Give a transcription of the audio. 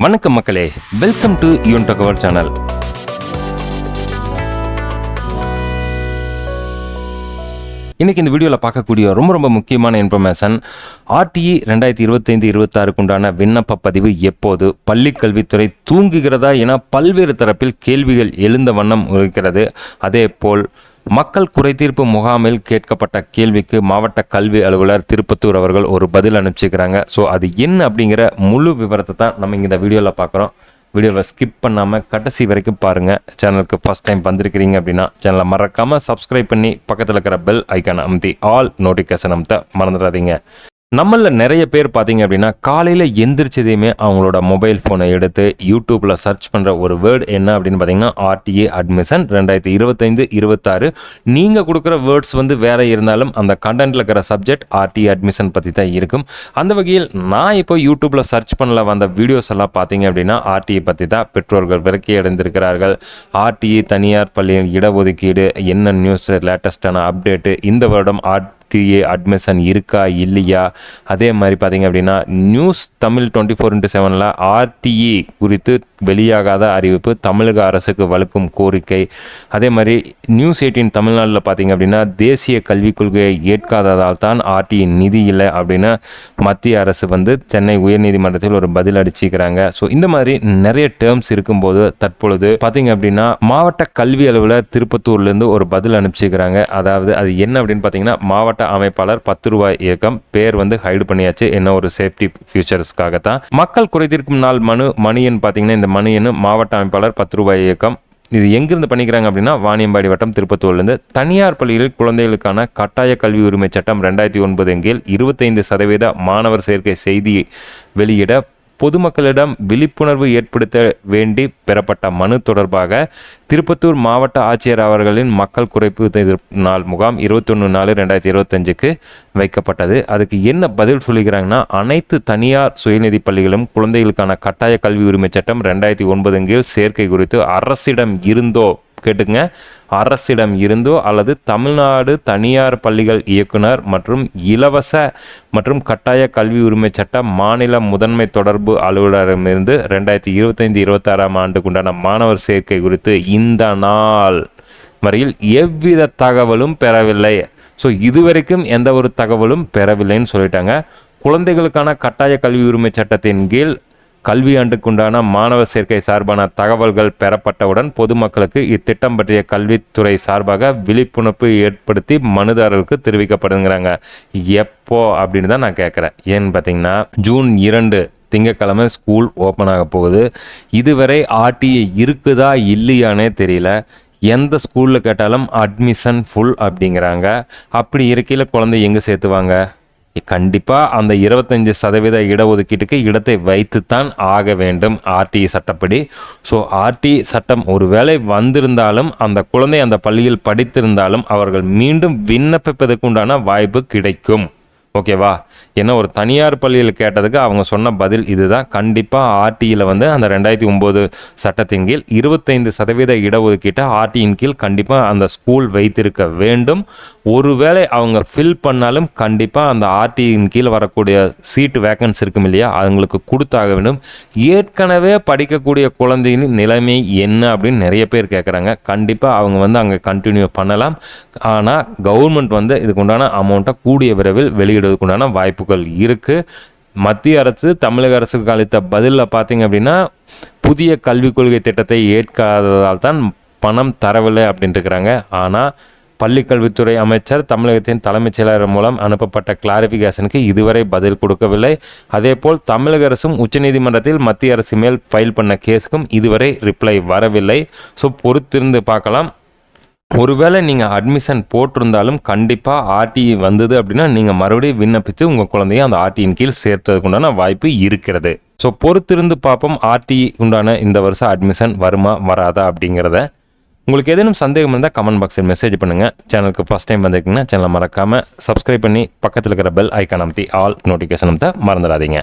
வணக்கம் மக்களே welcome to யூன் டகவர் சேனல் இன்றைக்கி இந்த வீடியோவில் பார்க்கக்கூடிய ரொம்ப ரொம்ப முக்கியமான இன்ஃபர்மேஷன் ஆர்டிஇ ரெண்டாயிரத்தி இருபத்தைந்து இருபத்தாறுக்கு உண்டான விண்ணப்ப பதிவு எப்போது பள்ளிக் கல்வித்துறை தூங்குகிறதா என பல்வேறு தரப்பில் கேள்விகள் எழுந்த வண்ணம் இருக்கிறது. அதே போல் மக்கள் குறைதீர்ப்பு முகாமில் கேட்கப்பட்ட கேள்விக்கு மாவட்ட கல்வி அலுவலர் திருப்பத்தூர் அவர்கள் ஒரு பதில் அனுப்பிச்சிக்கிறாங்க ஸோ அது என்ன அப்படிங்கிற முழு விவரத்தை தான் நம்ம இந்த வீடியோவில் பார்க்குறோம். வீடியோவை ஸ்கிப் பண்ணாமல் கடைசி வரைக்கும் பாருங்கள் சேனலுக்கு ஃபஸ்ட் டைம் வந்திருக்கிறீங்க அப்படின்னா சேனலை மறக்காமல் சப்ஸ்கிரைப் பண்ணி பக்கத்தில் இருக்கிற பெல் ஐக்கான் அமுத்தி ஆல் நோட்டிஃபிகேஷன் அமுத்த மறந்துடாதீங்க. நம்மள நிறைய பேர் பார்த்தீங்க அப்படின்னா காலையில் எந்திரிச்சதையுமே அவங்களோட மொபைல் ஃபோனை எடுத்து யூடியூப்பில் சர்ச் பண்ணுற ஒரு வேர்டு என்ன அப்படின்னு பார்த்தீங்கன்னா ஆர்டிஏ அட்மிஷன் ரெண்டாயிரத்தி இருபத்தைந்து இருபத்தாறு. நீங்கள் கொடுக்குற வேர்ட்ஸ் வந்து வேற இருந்தாலும் அந்த கண்டென்ட்டில் இருக்கிற சப்ஜெக்ட் ஆர்டிஏ அட்மிஷன் பற்றி தான் இருக்கும். அந்த வகையில் நான் இப்போ யூடியூப்பில் சர்ச் பண்ணல வந்த வீடியோஸ் எல்லாம் பார்த்தீங்க அப்படின்னா ஆர்டிஏ பற்றி தான் பெற்றோர்கள் விரக்கி அடைந்திருக்கிறார்கள். ஆர்டிஏ தனியார் பள்ளியில் இடஒதுக்கீடு என்ன நியூஸ் லேட்டஸ்டான அப்டேட்டு இந்த வருடம் ஆர்ட் டிஏ அட்மிஷன் இருக்கா இல்லையா? அதே மாதிரி பார்த்தீங்க அப்படின்னா news Tamil twenty four into செவனில் ஆர்டிஇ குறித்து வெளியாகாத அறிவிப்பு தமிழக அரசுக்கு வலுக்கும் கோரிக்கை. அதே மாதிரி நியூஸ் எயிட்டீன் தமிழ்நாட்டில் பார்த்தீங்க அப்படின்னா தேசிய கல்விக் கொள்கையை ஏற்காததால் தான் ஆர்டிஇ நிதி இல்லை அப்படின்னு மத்திய அரசு வந்து சென்னை உயர்நீதிமன்றத்தில் ஒரு பதில் அடிச்சுக்கிறாங்க ஸோ இந்த மாதிரி நிறைய டேர்ம்ஸ் இருக்கும்போது தற்பொழுது பார்த்தீங்க அப்படின்னா மாவட்ட கல்வி அளவில் திருப்பத்தூர்லேருந்து ஒரு பதில் அனுப்பிச்சிக்கிறாங்க அதாவது அது என்ன அப்படின்னு பார்த்தீங்கன்னா மாவட்ட அமைப்பாளர் பத்து ரூபாய் இயக்கம். பேர் வந்து ஹைடு பண்ணியாச்சு. என்ன ஒரு சேஃப்டி ஃபியூச்சர்ஸ்க்காக தான் மக்கள் குறைதீர்க்கும் நாள் மனு மணியன் பார்த்தீங்கன்னா இந்த மணியன் மாவட்ட அமைப்பாளர் பத்து ரூபாய் இயக்கம். இது எங்கிருந்து பண்ணிக்கிறாங்க அப்படின்னா வாணியம்பாடி வட்டம் திருப்பத்தூர்லேருந்து. தனியார் பள்ளிகளில் குழந்தைகளுக்கான கட்டாய கல்வி உரிமை சட்டம் ரெண்டாயிரத்தி ஒன்பது கீழ் இருபத்தைந்து சதவீத மாணவர் சேர்க்கை செய்தி வெளியிட பொதுமக்களிடம் விழிப்புணர்வு ஏற்படுத்த வேண்டி பெறப்பட்ட மனு தொடர்பாக திருப்பத்தூர் மாவட்ட ஆட்சியர் அவர்களின் மக்கள் குறைப்பு நாள் முகாம் இருபத்தொன்று நாலு ரெண்டாயிரத்தி இருபத்தஞ்சுக்கு வைக்கப்பட்டது. அதுக்கு என்ன பதில் சொல்லிக்கிறாங்கன்னா அனைத்து தனியார் சுயநிதி பள்ளிகளும் குழந்தைகளுக்கான கட்டாய கல்வி உரிமை சட்டம் ரெண்டாயிரத்தி ஒன்பது கீழ் சேர்க்கை குறித்து அரசிடம் இருந்தோ கேட்டுங்க அரசிடம் இருந்தோ அல்லது தமிழ்நாடு தனியார் பள்ளிகள் இயக்குனர் மற்றும் இலவச மற்றும் கட்டாய கல்வி உரிமை சட்ட மாநில முதன்மை தொடர்பு அலுவலரிடமிருந்து ரெண்டாயிரத்தி இருபத்தைந்து இருபத்தாறாம் ஆண்டுக்குண்டான மாணவர் சேர்க்கை குறித்து இந்த நாள் வரையில் எவ்வித தகவலும் பெறவில்லை. ஸோ இதுவரைக்கும் எந்த ஒரு தகவலும் பெறவில்லைன்னு சொல்லிட்டாங்க. குழந்தைகளுக்கான கட்டாய கல்வி உரிமை சட்டத்தின் கீழ் கல்வியாண்டுக்குண்டான மாணவர் சேர்க்கை சார்பான தகவல்கள் பெறப்பட்டவுடன் பொதுமக்களுக்கு இத்திட்டம் பற்றிய கல்வித்துறை சார்பாக விழிப்புணர்வு ஏற்படுத்தி மனுதாரருக்கு தெரிவிக்கப்படுங்கிறாங்க. எப்போ அப்படின்னு தான் நான் கேட்குறேன். ஏன்னு பார்த்தீங்கன்னா ஜூன் இரண்டு திங்கக்கிழமை ஸ்கூல் ஓப்பன் ஆக போகுது. இதுவரை ஆர்டிஏ இருக்குதா இல்லையானே தெரியல. எந்த ஸ்கூலில் கேட்டாலும் அட்மிஷன் ஃபுல் அப்படிங்கிறாங்க. அப்படி இருக்கையில் குழந்தை எங்கே சேர்த்துவாங்க? கண்டிப்பாக அந்த இருபத்தஞ்சி சதவீத இடஒதுக்கீட்டுக்கு இடத்தை வைத்துத்தான் ஆக வேண்டும் ஆர்டி சட்டப்படி. ஸோ ஆர்டி சட்டம் ஒருவேளை வந்திருந்தாலும் அந்த குழந்தை அந்த பள்ளியில் படித்திருந்தாலும் அவர்கள் மீண்டும் விண்ணப்பிப்பதற்குண்டான வாய்ப்பு கிடைக்கும். ஓகேவா? ஏன்னா ஒரு தனியார் பள்ளியில் கேட்டதுக்கு அவங்க சொன்ன பதில் இதுதான். கண்டிப்பாக ஆர்டியில் வந்து அந்த ரெண்டாயிரத்தி ஒம்பது சட்டத்தின் கீழ் இருபத்தைந்து சதவீத இடஒதுக்கீட்டை ஆர்டியின் கீழ் கண்டிப்பாக அந்த ஸ்கூல் வைத்திருக்க வேண்டும். ஒருவேளை அவங்க ஃபில் பண்ணாலும் கண்டிப்பாக அந்த ஆர்டியின் கீழ் வரக்கூடிய சீட்டு வேக்கன்ஸ் இருக்கும் இல்லையா? அவங்களுக்கு கொடுத்தாக வேண்டும். ஏற்கனவே படிக்கக்கூடிய குழந்தையின் நிலைமை என்ன அப்படின்னு நிறைய பேர் கேட்குறாங்க கண்டிப்பாக அவங்க வந்து அங்கே கண்டினியூ பண்ணலாம். ஆனால் கவர்மெண்ட் வந்து இதுக்குண்டான அமௌண்ட்டை கூடிய விரைவில் வெளியிடும் உண்டான வாய்ப்புகள் இருக்குது மத்திய அரசு தமிழக அரசுக்கு அளித்த பதிலில் பார்த்தீங்க அப்படின்னா புதிய கல்விக் கொள்கை திட்டத்தை ஏற்காததால் தான் பணம் தரவில்லை அப்படின்ட்டு இருக்கிறாங்க. ஆனால் பள்ளிக்கல்வித்துறை அமைச்சர் தமிழகத்தின் தலைமைச் செயலாளர் மூலம் அனுப்பப்பட்ட கிளாரிஃபிகேஷனுக்கு இதுவரை பதில் கொடுக்கவில்லை. அதேபோல் தமிழக அரசும் உச்சநீதிமன்றத்தில் மத்திய அரசு மேல் ஃபைல் பண்ண கேஸுக்கும் இதுவரை ரிப்ளை வரவில்லை. ஸோ பொறுத்திருந்து பார்க்கலாம். ஒருவேளை நீங்கள் அட்மிஷன் போட்டிருந்தாலும் கண்டிப்பாக ஆர்டிஇ வந்தது அப்படின்னா நீங்கள் மறுபடியும் விண்ணப்பித்து உங்கள் குழந்தைய அந்த ஆர்டியின் கீழ் சேர்த்ததுக்கு உண்டான வாய்ப்பு இருக்கிறது. ஸோ பொறுத்திருந்து பார்ப்போம் ஆர்டிஇ உண்டான இந்த வருஷம் அட்மிஷன் வருமா வராதா அப்படிங்கிறத. உங்களுக்கு ஏதேனும் சந்தேகம் இருந்தால் கமெண்ட் பாக்ஸில் மெசேஜ் பண்ணுங்கள் சேனலுக்கு ஃபஸ்ட் டைம் வந்திருக்கீங்கன்னா சேனலை மறக்காமல் சப்ஸ்கிரைப் பண்ணி பக்கத்தில் இருக்கிற பெல் ஐக்கான் அமைத்தி ஆல் நோட்டிஃபிகேஷன் அமைத்த மறந்துடாதீங்க.